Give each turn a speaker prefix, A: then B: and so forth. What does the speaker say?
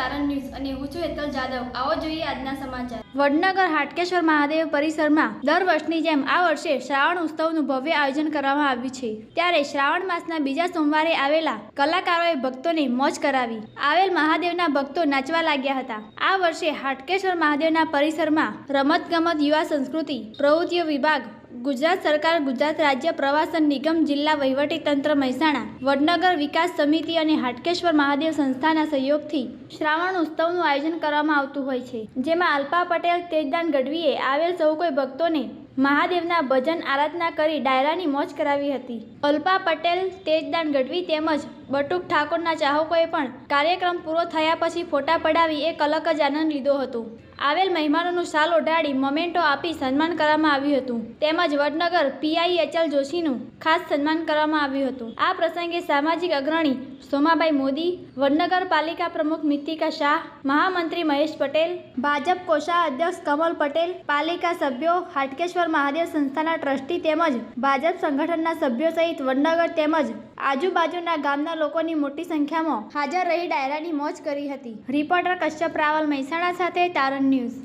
A: અને હું છું હેતલ જાદવ. આવો જોઈએ આજના સમાચાર.
B: વડનગર હાટકેશ્વર મહાદેવ પરિસરમાં દર વર્ષની જેમ આ વર્ષે શ્રાવણ ઉત્સવનું ભવ્ય આયોજન કરવામાં આવ્યું છે. ત્યારે શ્રાવણ માસના બીજા સોમવારે આવેલા કલાકારોએ ભક્તોને મોજ કરાવી. આવેલ મહાદેવના ભક્તો નાચવા લાગ્યા હતા. આ વર્ષે હાટકેશ્વર મહાદેવના પરિસરમાં રમતગમત યુવા સંસ્કૃતિ, પ્રવૃત્તિઓ વિભાગ ગુજરાત સરકાર, ગુજરાત રાજ્ય પ્રવાસન નિગમ, જિલ્લા વહીવટી તંત્ર મહેસાણા, વડનગર વિકાસ સમિતિ અને હાટકેશ્વર મહાદેવ સંસ્થાના સહયોગથી શ્રાવણ ઉત્સવનું આયોજન કરવામાં આવતું હોય છે. જેમાં અલ્પા પટેલ, તેજદાન ગઢવીએ આવેલ સૌ કોઈ ભક્તોને મહાદેવના ભજન, આરાધના કરી ડાયરાની મોજ કરાવી હતી. અલ્પા પટેલ, તેજદાન ગઢવી તેમજ બટુક ઠાકોરના ચાહકોએ પણ કાર્યક્રમ પૂરો થયા પછી ફોટા પડાવી એક અલગ જ આનંદ લીધો હતો. આવેલ મહેમાનોનું શાલ ઓઢાડી મોમેન્ટો આપી સન્માન કરવામાં આવ્યું હતું. તેમજ વડનગર પીઆઈ એચએલ જોશીનું ખાસ સન્માન કરવામાં આવ્યું હતું. આ પ્રસંગે સામાજિક અગ્રણી સોમાબાઈ મોદી, વડનગર પાલિકા પ્રમુખ મિતિકા શાહ, મહામંત્રી મહેશ પટેલ, ભાજપ કોષા અધ્યક્ષ કમલ પટેલ, પાલિકા સભ્યો હાટકેશ્વર મહાદેવ સંસ્થાના ટ્રસ્ટી તેમજ ભાજપ સંગઠનના સભ્યો સહિત વડનગર તેમજ આજુબાજુના ગામના લોકોની મોટી સંખ્યામાં હાજર રહી ડાયરાની મોજ કરી હતી. રિપોર્ટર કશ્યપ રાવલ મહેસાણા સાથે તારણ ન્યૂઝ.